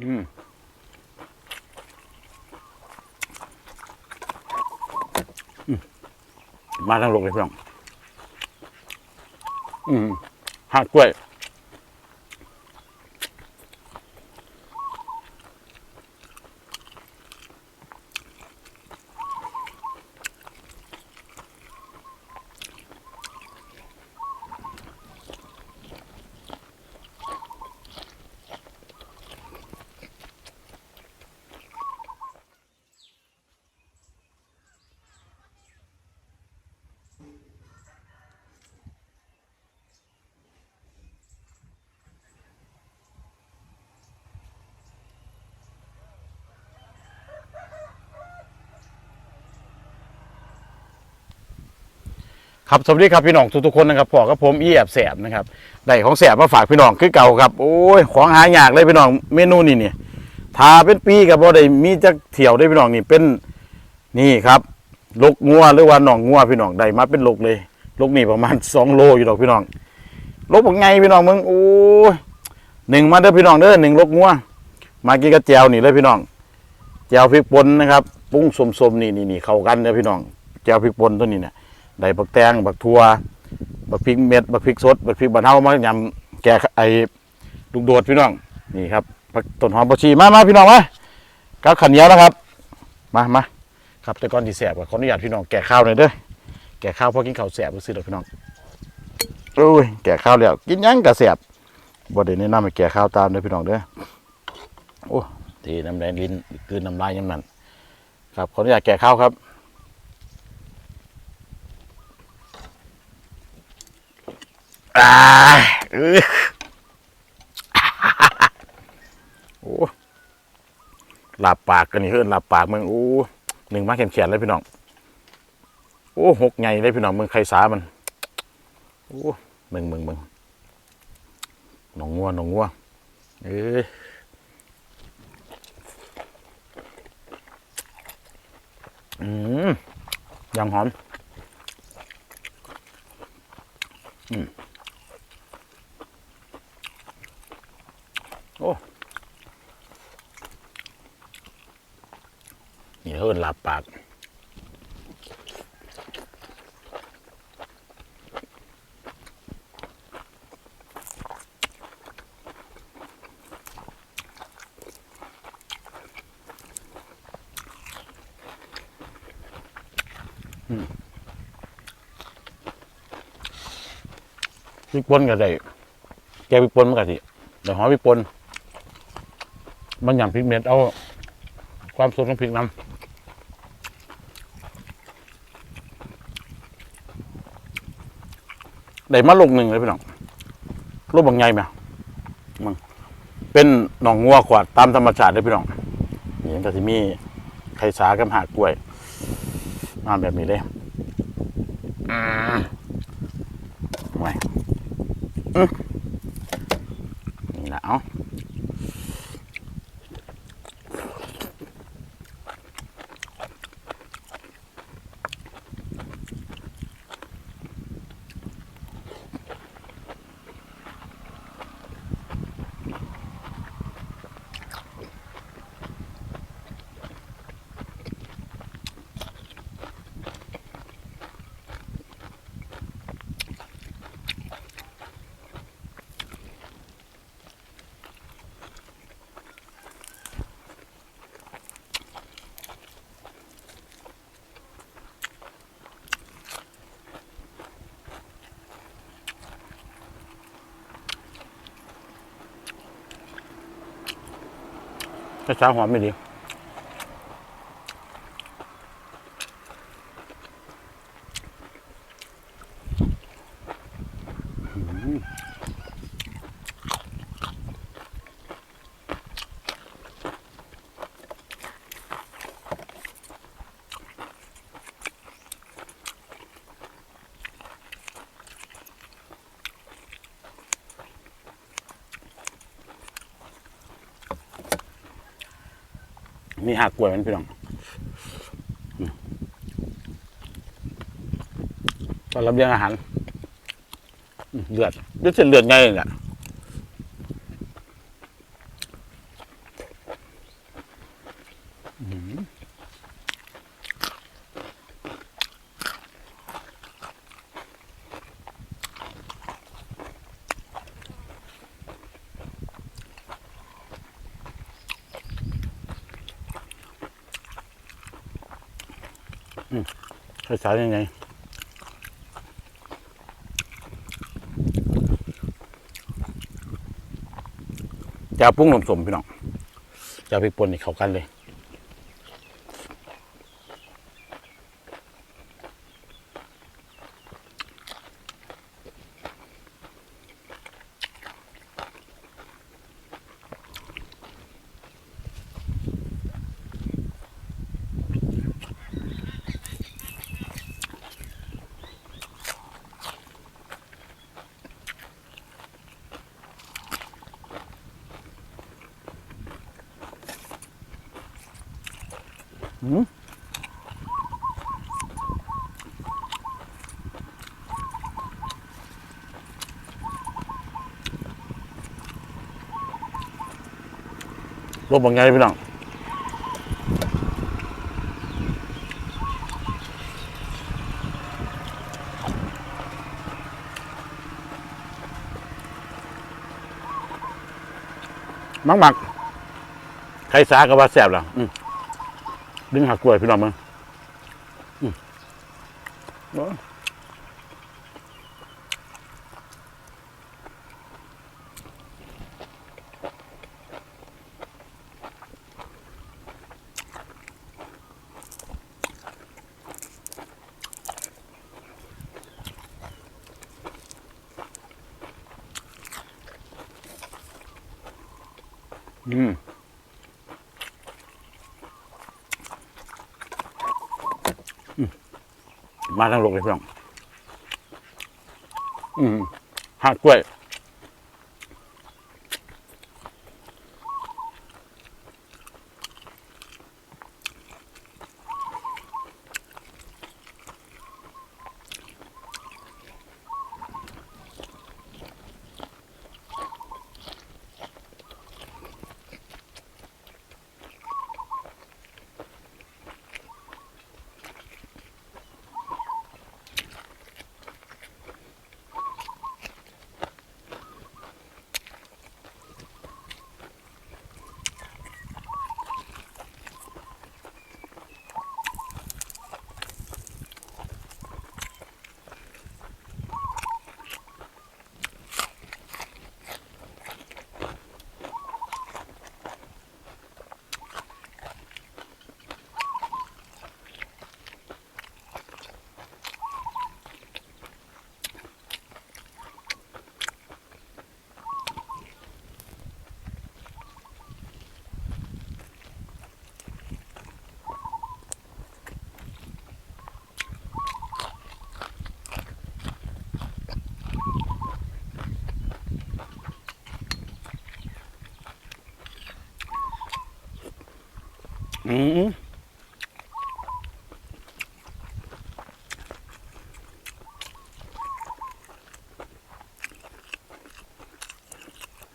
อืมอืมมาทางลงเลยพี่น้อง อืมหักกล้วย ครับสวัสดีครับพี่น้องทุกๆคนนะครับพอกับผมอีแอบแสบนะครับได้ของแสบมาฝากพี่น้องคือเก่าครับโอ้ยของหายากเลยพี่น้องเมนูนี่เนี่ยทาเป็นปีกับบ่ได้มีจักเที่ยวได้พี่น้องนี่เป็นนี่ครับลกงัวหรือว่าหนองงัวพี่น้องได้มาเป็นลกเลยลกนี่ประมาณ2โลอยู่ดอกพี่น้องลกบักไงพี่น้องมึงโอ้ยหนึ่งมาเด้อพี่น้องเด้อหนึ่งลกงัวมากินกับแจวนี่เลยพี่น้องแจวพริกป่นนะครับปรุงสมๆนี่นี่นี่เข้ากันเด้อพี่น้องแจวพริกป่นตัวนี้เนี่ย ได้บักแตงบักทัวบักพริกเม็ดบักพริกสดบักพริกบานเทามายำแกไอ้ลูกโดดพี่น้องนี่ครับผักต้นหอมผักชีมามาพี่น้องมากับขันเหนียวนะครับ มามาครับแต่ก่อนที่แสบก็ขออนุญาตพี่น้องแกะข้าวหน่อยเด้อแกะข้าวเพราะกินข้าวแสบซื้อเด้อพี่น้องโอ้ยแกะข้าวแล้วกินยังกะแสบบ่ได้แนะนำให้แกะข้าวตามเด้อพี่น้องเด้อโอ้ทีน้ำลายลิ้นกลืนน้ำลายยังนั่นครับขออนุญาตแกะข้าวครับ อ่าอื้อโอ้หลับปากกันนี่เฮือนหลับปากมึงโอ้หนึ่งมาแขนแขนเลยพี่น้องโอ้หกไงเลยพี่น้องมึงใครสามันโอ้มึงมึงมึงหนองงัวหนองงัวเอ้ยอืมยังหอมอืม โอ้นี่เฮิ่นหลับปากพริกป่นก็ได้แกงพริกป่นมันก็สิเดี๋ยวหอมพริกป่น มันอย่างพริกเม็ดเอา ความสดของพริกน้ำได้มาลูกหนึ่งเลยพี่น้องลูกบางไงไหมมันเป็นหนองงัวขวาดตามธรรมชาติเลยพี่น้องนี่มันก็จะมีไข่สากับหากกล้วย มาแบบนี้เลยอืมไถ้าช้าหอ มีหักกล้วยมันพี่น้องตอนรับเลี้ยงอาหารเลือดด้วยเส้นเลือดไงเนี่ย ใช้สายังไงจะปรุ้งหนมสมพี่น้องจะเอาไปป่นให้เข้ากันเลย หืม รถบางไงพี่น้องมักมักใครสาก็ว่าแซ่บแล้วดึงหักกล้วยพี่น้องมึง มาทางลงเลยพี่น้อง อืมหักกล้วย อืม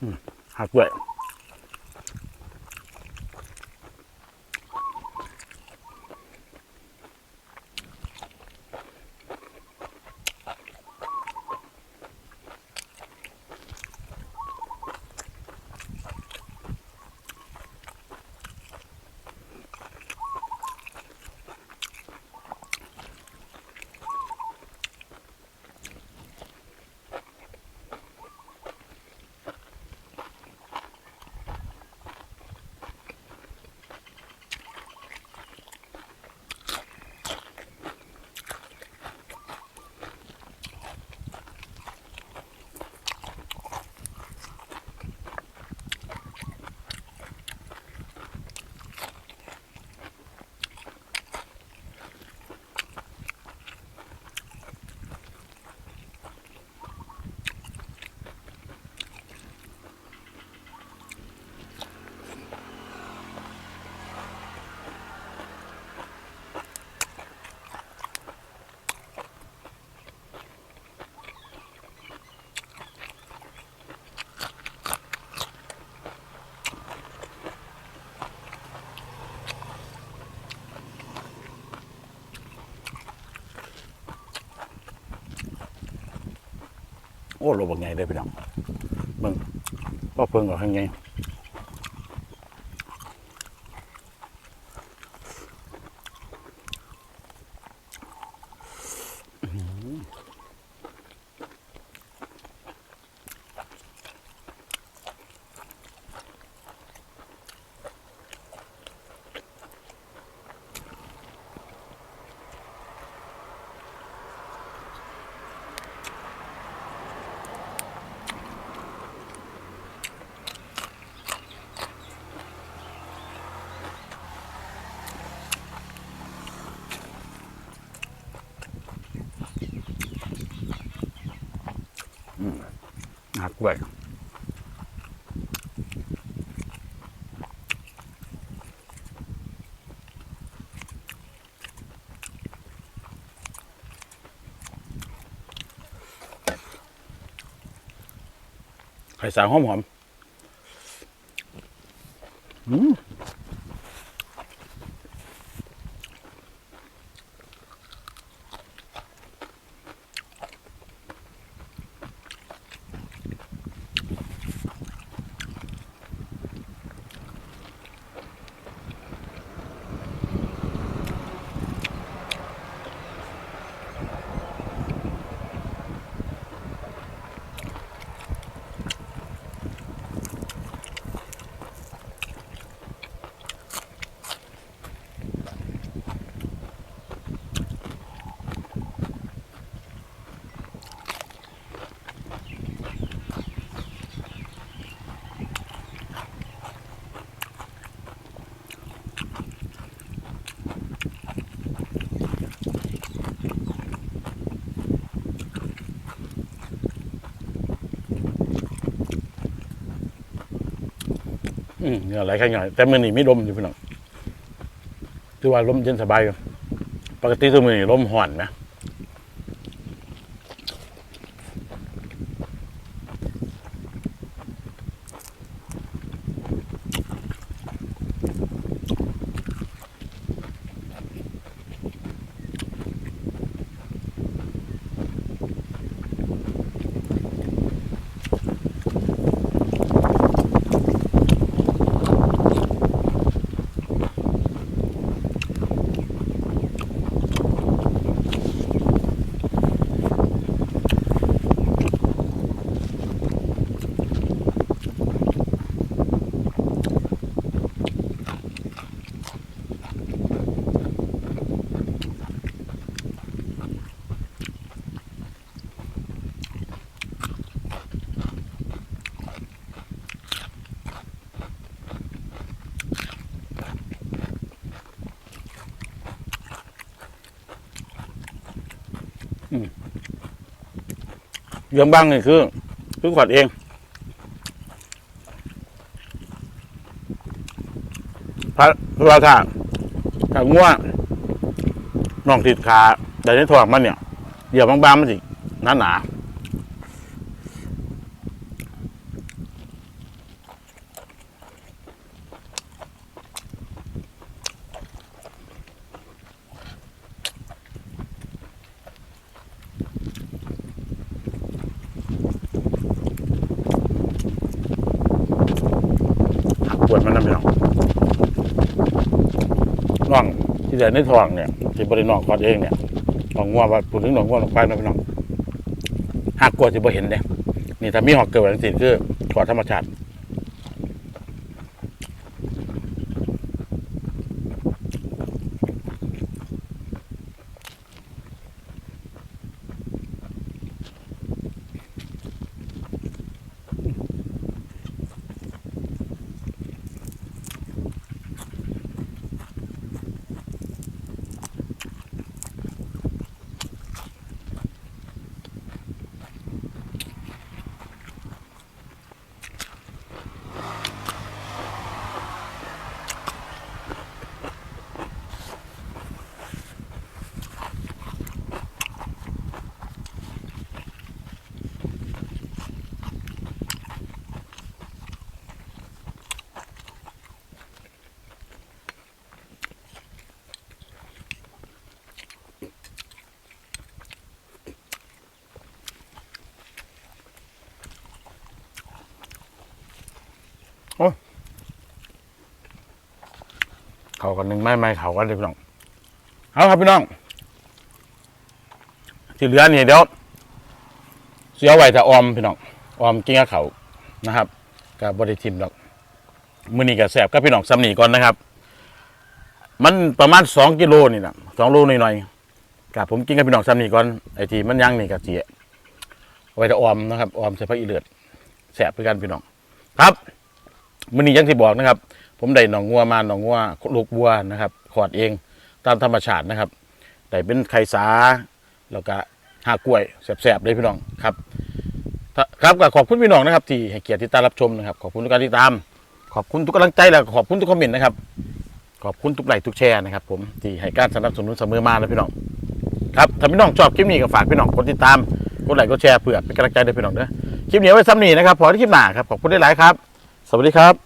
อืม โอ้โลบักไงได้พี่น้องเบิ่งก็เพิ่งกับข้างไงหั กไว้ไข่สาวหอมหอมอืม อืมเนี่ยไหลแค่หน่อยแต่มือนี่ไม่ลมอยู่พี่น้องคือว่าลมเย็นสบายกันปกติตัวมือนี่ลมห่อนนะ เรื่องบ้างนี่คือคือขวัดเอง พระพระธาตุถ้าง่วงน้องติดขาแต่ในท้องมันเนี่ยเดี๋ยวบางๆมันสิหนาหนาปวดมันนะพี่น้องน้อง ที่เดินในท้องเนี่ยที่บริน้องขอดเองเนี่ยน้องงัวว่าพูดถึงน้องงัวงลงไปนะพี่น้องหักกลัวจะบ่เห็นเลยนี่ถ้ามีหอกเกิดแบบนี้คือกอดธรรมชาติ เขากันหนึ่งไม่ไม่เขากันเลยพี่น้องเอาครับพี่น้องที่เหลือนี่เดี๋ยวเสียไว้แต่ออมพี่น้องออมกินกับเขานะครับกับบริทิมดอกมือนี้กับแสบกับพี่น้องสำนีก่อนนะครับ มันประมาณสองกิโลนี่นะสองโลหน่อยๆกับผมกินกับพี่น้องสำนีก่อนไอ้ที่มันยังนี่กับเจียเอาไว้แต่ออมนะครับออมใส่ผักอีเลือดแสบไปกันพี่น้อง ครับมือนี้ยังที่บอกนะครับ ผมได้หนองงัวมาหนองงัวลูกวัวนะครับขอดเองตามธรรมชาตินะครับได้เป็นไข่สาแล้วก็หากล้วยแสบๆเลยพี่น้องครับครับก็ขอบคุณพี่น้องนะครับ ที่ให้เกียรติติดตามรับชมนะครับ ขอบคุณทุกการติดตาม ขอบคุณทุกกำลังใจและขอบคุณทุกคอมเมนต์นะครับ ขอบคุณทุกไลค์ทุกแชร์นะครับ ผมที่ให้การสนับสนุนเสมอมานะพี่น้องครับถ้าพี่น้องชอบคลิปนี้ก็ฝากพี่น้องกดติดตามกดไลค์กดแชร์เพื่อเป็นกำลังใจให้พี่น้องเด้อคลิปนี้ไว้ซ้ำนี้นะครับพอที่คลิปหน้าครับขอบคุณได้หลายครับ สวัสดีครับ